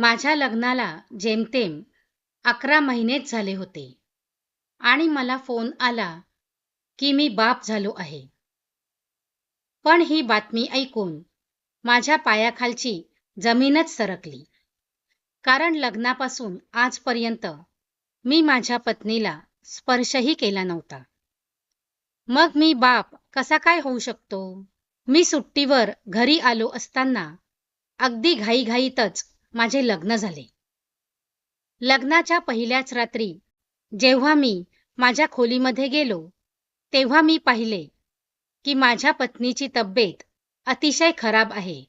माझ्या लग्नाला जेमतेम अकरा महिनेच झाले होते. आणि मला फोन आला की मी बाप झालो आहे. पण ही बातमी ऐकून माझ्या पायाखालची जमीनच सरकली. कारण लग्नापासून आजपर्यंत मी माझ्या पत्नीला स्पर्शही केला नव्हता. मग मी बाप कसा काय होऊ शकतो? मी सुट्टीवर घरी आलो असताना अगदी घाईघाईतच माझे लग्न झाले. लग्नाच्या पहिल्याच रात्री जेव्हा मी माझ्या खोलीमध्ये गेलो तेव्हा मी पाहिले की माझ्या पत्नीची तब्येत अतिशय खराब आहे.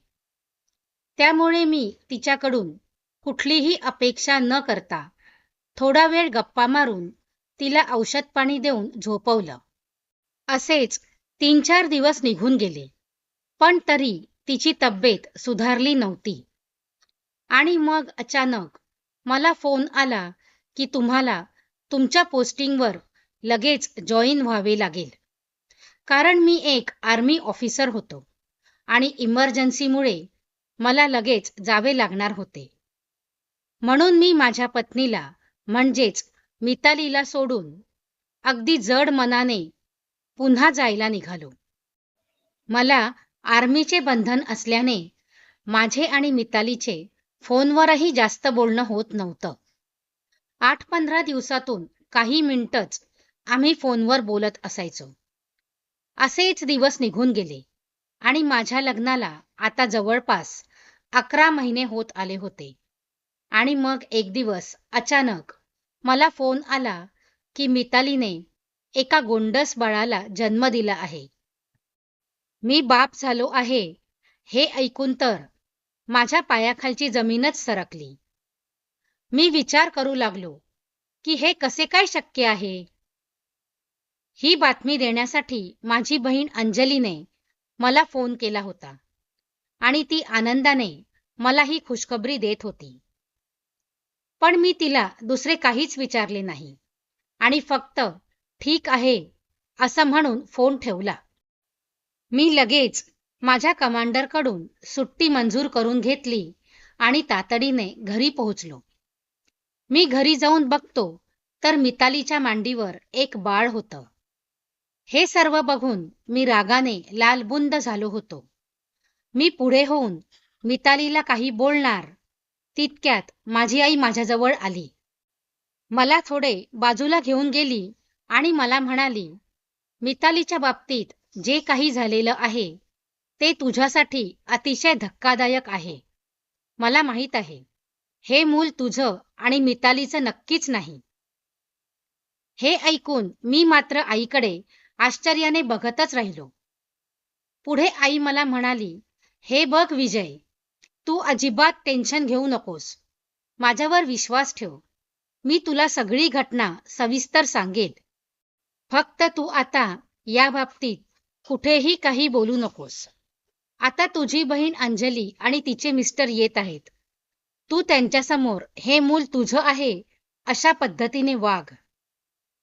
त्यामुळे मी तिच्याकडून कुठलीही अपेक्षा न करता थोडा वेळ गप्पा मारून तिला औषध पाणी देऊन झोपवलं. असेच तीन चार दिवस निघून गेले. पण तरी तिची तब्येत सुधारली नव्हती. आणि मग अचानक मला फोन आला की तुम्हाला तुमच्या पोस्टिंगवर लगेच जॉईन व्हावे लागेल. कारण मी एक आर्मी ऑफिसर होतो आणि इमर्जन्सीमुळे मला लगेच जावे लागणार होते. म्हणून मी माझ्या पत्नीला म्हणजेच मितालीला सोडून अगदी जड मनाने पुन्हा जायला निघालो. मला आर्मीचे बंधन असल्याने माझे आणि मितालीचे फोनवरही जास्त बोलणं होत नव्हतं. आठ पंधरा दिवसातून काही मिनिटच आम्ही फोनवर बोलत असायचो. असेच दिवस निघून गेले आणि माझ्या लग्नाला आता जवळपास अकरा महिने होत आले होते. आणि मग एक दिवस अचानक मला फोन आला की मितालीने एका गोंडस बाळाला जन्म दिला आहे. मी बाप झालो आहे हे ऐकून तर माझ्या पायाखालची जमीनच सरकली. मी विचार करू लागलो की हे कसे काय शक्य आहे? ही बातमी देण्यासाठी माझी बहीण अंजलीने मला फोन केला होता आणि ती आनंदाने मला ही खुशखबरी देत होती. पण मी तिला दुसरे काहीच विचारले नाही आणि फक्त ठीक आहे असं म्हणून फोन ठेवला. मी लगेच माझ्या कमांडरकडून सुट्टी मंजूर करून घेतली आणि तातडीने घरी पोहोचलो. मी घरी जाऊन बघतो तर मितालीच्या मांडीवर एक बाळ होतं. हे सर्व बघून मी रागाने लालबुंद झालो होतो. मी पुढे होऊन मितालीला काही बोलणार तितक्यात माझी आई माझ्याजवळ आली. मला थोडे बाजूला घेऊन गेली आणि मला म्हणाली मितालीच्या बाबतीत जे काही झालेलं आहे ते तुझ्यासाठी अतिशय धक्कादायक आहे. मला माहीत आहे. हे मूल तुझं आणि मितालीचं नक्कीच नाही. हे ऐकून मी मात्र आईकडे आश्चर्याने बघतच राहिलो. पुढे आई मला म्हणाली हे बघ विजय तू अजिबात टेन्शन घेऊ नकोस. माझ्यावर विश्वास ठेव. मी तुला सगळी घटना सविस्तर सांगेन. फक्त तू आता या बाबतीत कुठेही काही बोलू नकोस. आता तुझी बहीण अंजली आणि तिचे मिस्टर येत आहेत. तू त्यांच्यासमोर हे मूल तुझं आहे अशा पद्धतीने वाघ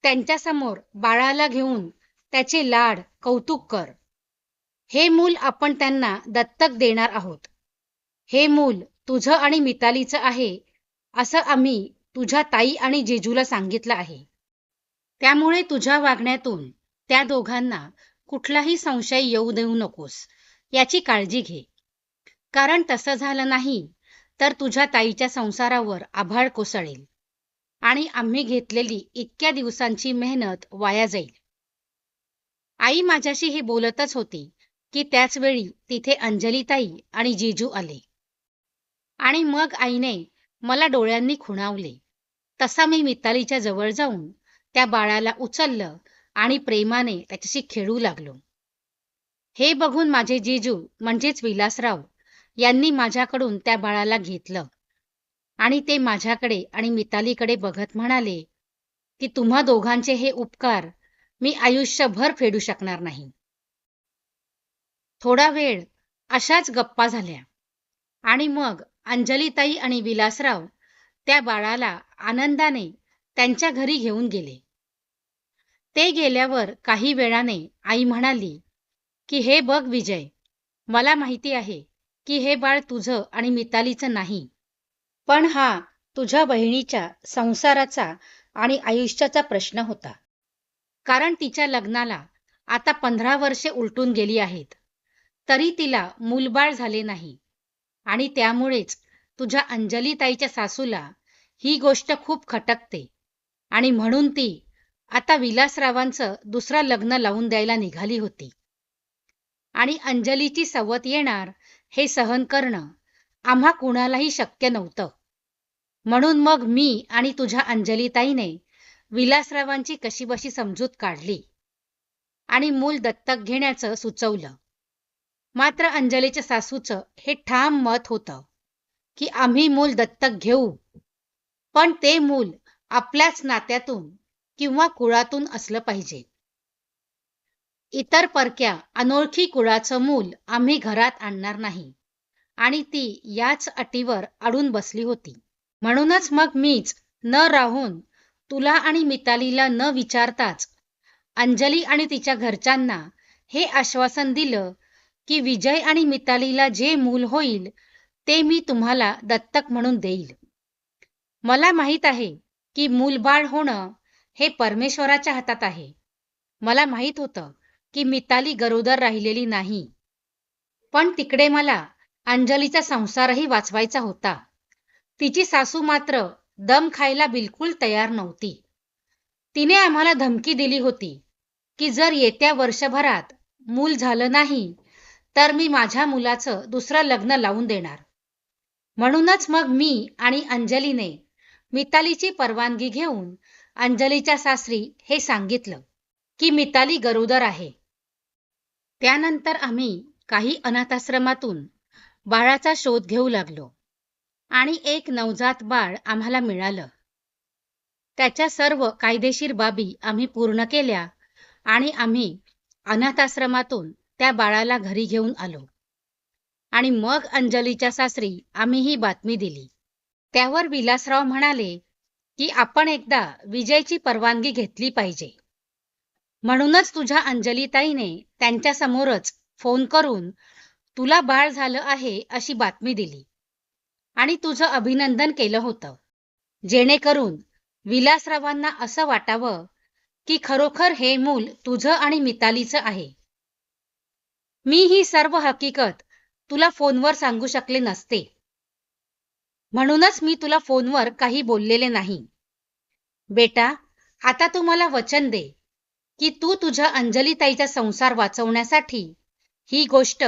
त्यांच्यासमोर बाळाला घेऊन त्याचे लाड कौतुक कर. हे मूल आपण त्यांना दत्तक देणार आहोत. हे मूल तुझं आणि मितालीचं आहे असं आम्ही तुझ्या ताई आणि जेजूला सांगितलं आहे. त्यामुळे तुझ्या वागण्यातून त्या दोघांना कुठलाही संशय येऊ देऊ नकोस. याची काळजी घे. कारण तसं झालं नाही तर तुझ्या ताईच्या संसारावर आभाळ कोसळेल. आणि आम्ही घेतलेली इतक्या दिवसांची मेहनत वाया जाईल. आई माझ्याशी हे बोलतच होती की त्याच वेळी तिथे अंजलीताई आणि जीजू आले. आणि मग आईने मला डोळ्यांनी खुणावले. तसा मी मितालीच्या जवळ जाऊन त्या बाळाला उचललं आणि प्रेमाने त्याच्याशी खेळू लागलो. हे बघून माझे जीजू म्हणजेच विलासराव यांनी माझ्याकडून त्या बाळाला घेतलं. आणि ते माझ्याकडे आणि मितालीकडे बघत म्हणाले की तुम्हा दोघांचे हे उपकार मी आयुष्यभर फेडू शकणार नाही. थोडा वेळ अशाच गप्पा झाल्या. आणि मग अंजलीताई आणि विलासराव त्या बाळाला आनंदाने त्यांच्या घरी घेऊन गेले. ते गेल्यावर काही वेळाने आई म्हणाली की हे बघ विजय मला माहिती आहे की हे बाळ तुझं आणि मितालीचं नाही. पण हा तुझ्या बहिणीच्या संसाराचा आणि आयुष्याचा प्रश्न होता. कारण तिच्या लग्नाला आता पंधरा वर्षे उलटून गेली आहेत. तरी तिला मूलबाळ झाले नाही. आणि त्यामुळेच तुझ्या अंजलीताईच्या सासूला ही गोष्ट खूप खटकते. आणि म्हणून ती आता विलासरावांचं दुसरं लग्न लावून द्यायला निघाली होती. आणि अंजलीची सवत येणार हे सहन करणं आम्हा कुणालाही शक्य नव्हतं. म्हणून मग मी आणि तुझ्या अंजलीताईने विलासरावांची कशीबशी समजूत काढली आणि मूल दत्तक घेण्याचं सुचवलं. मात्र अंजलीच्या सासूचं हे ठाम मत होतं की आम्ही मूल दत्तक घेऊ. पण ते मूल आपल्याच नात्यातून किंवा कुळातून असलं पाहिजे. इतर परक्या अनोळखी कुळाचं मूल आम्ही घरात आणणार नाही. आणि ती याच अटीवर अडून बसली होती. म्हणूनच मग मीच न राहून तुला आणि मितालीला न विचारताच अंजली आणि तिच्या घरच्यांना हे आश्वासन दिलं की विजय आणि मितालीला जे मूल होईल ते मी तुम्हाला दत्तक म्हणून देईल. मला माहीत आहे की मूलबाळ होणं हे परमेश्वराच्या हातात आहे. मला माहीत होतं की मिताली गरोदर राहिलेली नाही. पण तिकडे मला अंजलीचा संसारही वाचवायचा होता. तिची सासू मात्र दम खायला बिलकुल तयार नव्हती. तिने आम्हाला धमकी दिली होती की जर येत्या वर्षभरात मूल झालं नाही तर मी माझ्या मुलाचं दुसरं लग्न लावून देणार. म्हणूनच मग मी आणि अंजलीने मितालीची परवानगी घेऊन अंजलीच्या सासरी हे सांगितलं की मिताली गरोदर आहे. त्यानंतर आम्ही काही अनाथाश्रमातून बाळाचा शोध घेऊ लागलो आणि एक नवजात बाळ आम्हाला मिळालं. त्याच्या सर्व कायदेशीर बाबी आम्ही पूर्ण केल्या आणि आम्ही अनाथाश्रमातून त्या बाळाला घरी घेऊन आलो. आणि मग अंजलीच्या सासरी आम्ही ही बातमी दिली. त्यावर विलासराव म्हणाले की आपण एकदा विजयची परवानगी घेतली पाहिजे. म्हणूनच तुझ्या अंजलीताईने त्यांच्यासमोरच फोन करून तुला बाळ झालं आहे अशी बातमी दिली. आणि तुझं अभिनंदन केलं होतं. जेणेकरून विलासरावांना असं वाटावं की खरोखर हे मूल तुझं आणि मितालीचं आहे. मी ही सर्व हकीकत तुला फोनवर सांगू शकले नसते. म्हणूनच मी तुला फोनवर काही बोललेले नाही. बेटा आता तू मला वचन दे. की तू तुझ्या अंजलीताईचा संसार वाचवण्यासाठी ही गोष्ट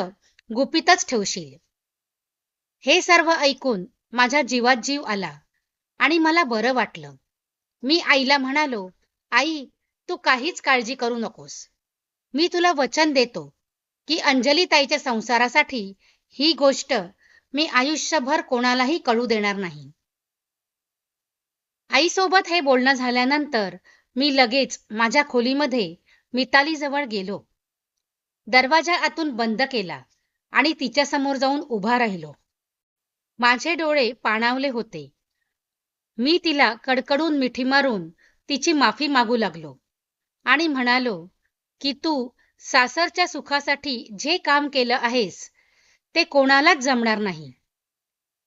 गुपितच ठेवशील. हे सर्व ऐकून माझ्या जीवात जीव आला आणि मला बरं वाटलं. मी आईला म्हणालो आई तू काहीच काळजी करू नकोस. मी तुला वचन देतो की अंजलीताईच्या संसारासाठी ही गोष्ट मी आयुष्यभर कोणालाही कळू देणार नाही. आईसोबत हे बोलणं झाल्यानंतर मी लगेच माझ्या खोलीमध्ये मितालीजवळ गेलो. दरवाजा आतून बंद केला आणि तिच्यासमोर जाऊन उभा राहिलो. माझे डोळे पाणावले होते. मी तिला कडकडून मिठी मारून तिची माफी मागू लागलो आणि म्हणालो की तू सासरच्या सुखासाठी जे काम केलं आहेस ते कोणालाच जमणार नाही.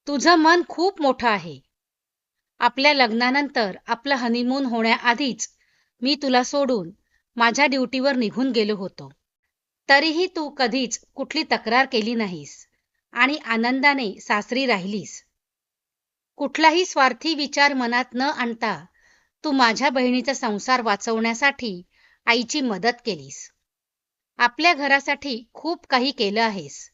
तुझं मन खूप मोठं आहे. आपल्या लग्नानंतर आपलं हनीमून होण्याआधीच मी तुला सोडून माझ्या ड्युटीवर निघून गेलो होतो. तरीही तू कधीच कुठली तक्रार केली नाहीस आणि आनंदाने सासरी राहिलीस. कुठलाही स्वार्थी विचार मनात न आणता तू माझ्या बहिणीचा संसार वाचवण्यासाठी आईची मदत केलीस. आपल्या घरासाठी खूप काही केलं आहेस.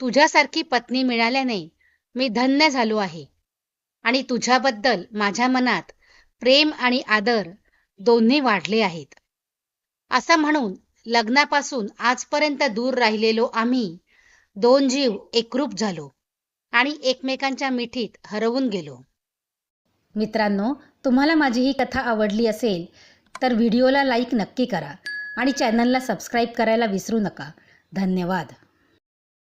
तुझ्यासारखी पत्नी मिळाल्याने मी धन्य झालो आहे आणि तुझ्याबद्दल माझ्या मनात प्रेम आणि आदर दोन्ही वाढले आहेत. असं म्हणून लग्नापासून आजपर्यंत दूर राहिलेलो आम्ही दोन जीव एकरूप झालो आणि एकमेकांच्या मिठीत हरवून गेलो. मित्रांनो तुम्हाला माझी ही कथा आवडली असेल तर व्हिडिओला लाईक नक्की करा आणि चॅनलला सबस्क्राईब करायला विसरू नका. धन्यवाद.